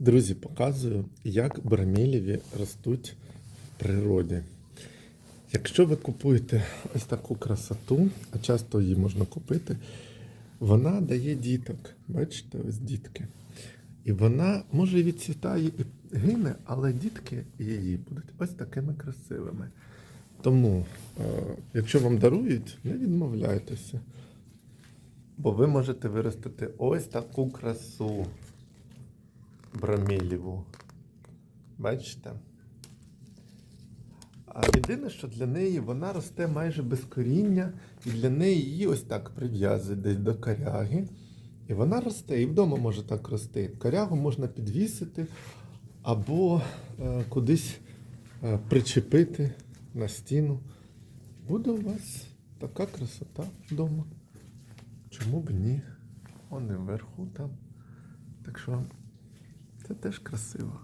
Друзі, показую, як брамілєві ростуть в природі. Якщо ви купуєте ось таку красоту, а часто її можна купити, вона дає діток. Бачите, ось дітки. І вона може відцвітає і гине, але дітки її будуть ось такими красивими. Тому, е, якщо вам дарують, не відмовляйтеся. Бо ви можете виростити ось таку красу бромеліву. Бачите? А єдине, що для неї вона росте майже без коріння, і для неї її ось так прив'язують десь до коряги. І вона росте, і вдома може так рости. Корягу можна підвісити або е, кудись е, причепити на стіну. Буде у вас така красота вдома. Чому б ні? Он і вверху там. Так що це теж красиво.